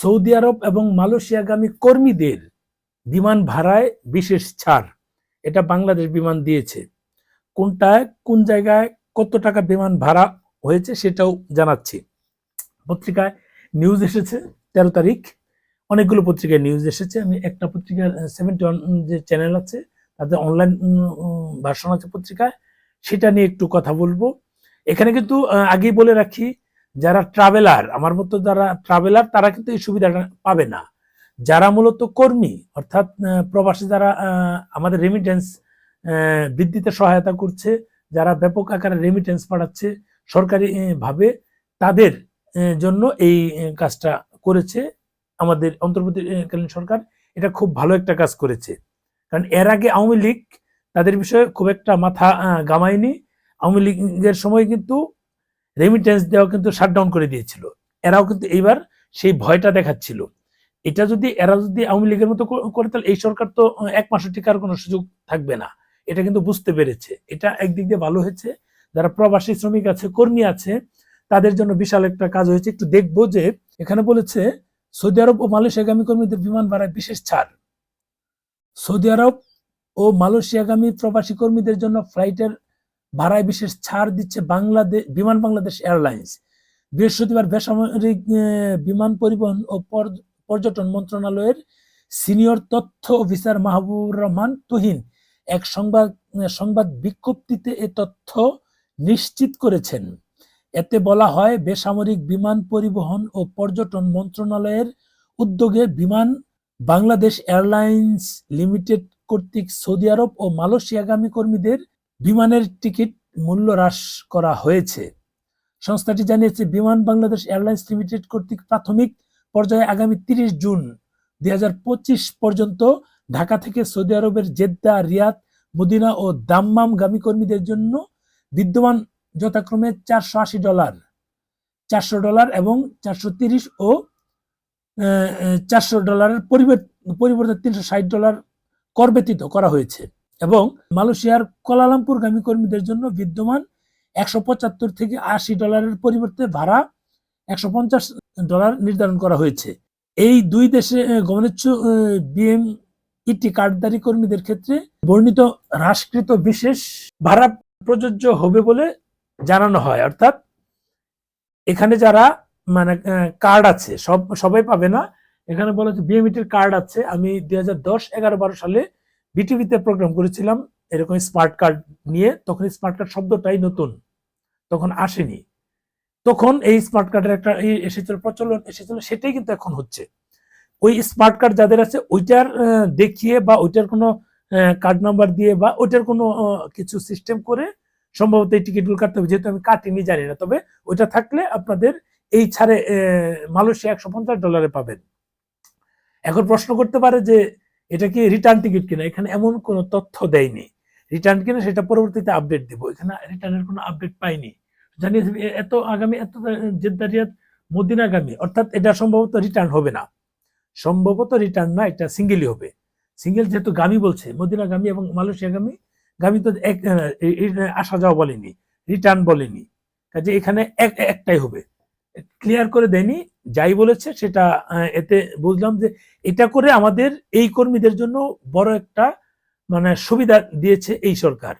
Saudi আরব এবং মালয়েশিয়াগামী কর্মীদের বিমান ভাড়ায় বিশেষ ছাড়। এটা বাংলাদেশ বিমান দিয়েছে। কোনটায়, কোন জায়গায়, কত টাকা বিমান ভাড়া হয়েছে সেটাও জানাচ্ছি। পত্রিকায় নিউজ এসেছে তেরো তারিখ। অনেকগুলো পত্রিকায় নিউজ এসেছে। আমি একটা পত্রিকার সেভেন্টি ওয়ান যে চ্যানেল আছে তাদের অনলাইন ভার্সন আছে পত্রিকায়। সেটা নিয়ে একটু কথা বলব। এখানে কিন্তু আগেই বলে রাখি যারা ট্রাভেলার আমার মতো যারা ট্রাভেলার তারা কিন্তু এই সুবিধাটা পাবে না। যারা মূলত কর্মী, অর্থাৎ প্রবাসী যারা আমাদের রেমিটেন্স বৃদ্ধিতে সহায়তা করছে, যারা ব্যাপক আকারে রেমিটেন্স পাঠাচ্ছে সরকারি ভাবে তাদের জন্য এই কাজটা করেছে আমাদের অন্তর্বর্তীকালীন সরকার। এটা খুব ভালো একটা কাজ করেছে। কারণ এর আগে আওয়ামী লীগ তাদের বিষয়ে খুব একটা মাথা গামায়নি আওয়ামী লীগের সময় কিন্তু রেমিটেন্স দেওয়া কিন্তু শাটডাউন করে দিয়েছিল। এরাও কিন্তু এইবার সেই ভয়টা দেখাচ্ছিল। এটা যদি, এরা যদি আওয়ামী লীগের মতো করে, তাহলে এই সরকার তো এক মাসের টিকার কোনো সুযোগ থাকবে না। এটা কিন্তু বুঝতে পেরেছে। এটা একদিক দিয়ে ভালো হয়েছে। যারা প্রবাসী শ্রমিক আছে, কর্মী আছে, তাদের জন্য বিশাল একটা কাজ হয়েছে। একটু দেখব যে, এখানে বলেছে, সৌদি আরব ও মালয়েশিয়াগামী কর্মীদের বিমান ভাড়ায় বিশেষ ছাড়। সৌদি আরব ও মালয়েশিয়াগামী প্রবাসী কর্মীদের জন্য ফ্লাইটের ভাড়ায় বিশেষ ছাড় দিচ্ছে বাংলাদেশ বিমান বাংলাদেশ এয়ারলাইন্স। বৃহস্পতিবার বেসামরিক বিমান পরিবহন ও পর- পর্যটন মন্ত্রণালয়ের সিনিয়র তথ্য অফিসার মাহবুবুর রহমান তুহিন এক সংবাদ সংবাদ বিজ্ঞপ্তিতে এ তথ্য নিশ্চিত করেছেন। এতে বলা হয়, বেসামরিক বিমান পরিবহন ও পর্যটন মন্ত্রণালয়ের উদ্যোগে বিমান বাংলাদেশ এয়ারলাইন্স লিমিটেড কর্তৃক সৌদি আরব ও মালয়েশিয়াগামী কর্মীদের বিমানের টিকিট মূল্য হ্রাস করা হয়েছে। সংস্থাটি জানিয়েছে, বিমান বাংলাদেশ এয়ারলাইন্স লিমিটেড কর্তৃক প্রাথমিক পর্যায়ে আগামী তিরিশ জুন দু হাজার পঁচিশ পর্যন্ত ঢাকা থেকে সৌদি আরবের জেদ্দা, রিয়াদ, মদিনা ও দাম্মাম গামী কর্মীদের জন্য বিদ্যমান যথাক্রমে চারশো আশি ডলার, চারশো ডলার এবং চারশো তিরিশ ও চারশো ডলারের পরিবর্তে পরিবর্তে তিনশো ষাট ডলার কর ব্যতীত করা হয়েছে। এবং মালয়েশিয়ার কোলালামপুরগামী কর্মীদের জন্য বিদ্যমান একশো পঁচাত্তর থেকে আশি ডলারের পরিবর্তে ভাড়া একশো পঞ্চাশ ডলার নির্ধারণ করা হয়েছে। এই দুই দেশে গমনেচ্ছু বিএম ইটি কার্ডধারী কর্মীদের ক্ষেত্রে বর্ণিত হ্রাসকৃত বিশেষ ভাড়া প্রযোজ্য হবে বলে জানানো হয়। অর্থাৎ এখানে যারা মানে কার্ড আছে, সব, সবাই পাবে না। এখানে বলা হচ্ছে বিএমইটির কার্ড আছে। আমি দুই হাজার দশ এগারো বারো সালে বিটিভিতে প্রোগ্রাম করেছিলাম, এরকম স্মার্ট কার্ড নিয়ে, তখন স্মার্ট কার্ড শব্দটাই নতুন, তখন আসেনি। তখন এই স্মার্ট কার্ডের একটা এসেছিল, প্রচলন এসেছিল, সেটাই কিন্তু এখন হচ্ছে। ওই স্মার্ট কার্ড যাদের আছে, ওইটার দেখিয়ে বা ওইটার কোনো কার্ড নাম্বার দিয়ে বা ওইটার কোনো কিছু সিস্টেম করে সম্ভবত এই টিকিটগুলো কাটতে হবে। যেহেতু আমি কাটিনি, জানি না। তবে ওইটা থাকলে আপনাদের এই ছাড়ে মালয়েশিয়া একশো পঞ্চাশ ডলারে পাবেন। এখন প্রশ্ন করতে পারে যে এটা কি রিটার্ন টিকিট কিনা? এখানে এমন কোনো তথ্য দেয়নি। রিটার্ন কিনা সেটা পরবর্তীতে আপডেট দিব। এখানে রিটার্নের কোনো আপডেট পাইনি। জানিয়েছে এত আগামী, এত জেদ্দা রিয়াদ মদিনাগামী, অর্থাৎ এটা সম্ভবত রিটার্ন হবে না। সম্ভবত রিটার্ন না, এটা সিঙ্গেলই হবে। সিঙ্গেল যেহেতু গামী বলছে, মদিনাগামী এবং মালয়েশিয়াগামী, গামী তো এক আসা যাওয়া বলেনি রিটার্ন বলেনি। কাজে এখানে এক, একটাই হবে। ক্লিয়ার করে দেয়নি, যাই বলেছে সেটা এতে বুঝলাম যে এটা করে আমাদের এই কর্মীদের জন্য বড় একটা মানে সুবিধা দিয়েছে এই সরকার।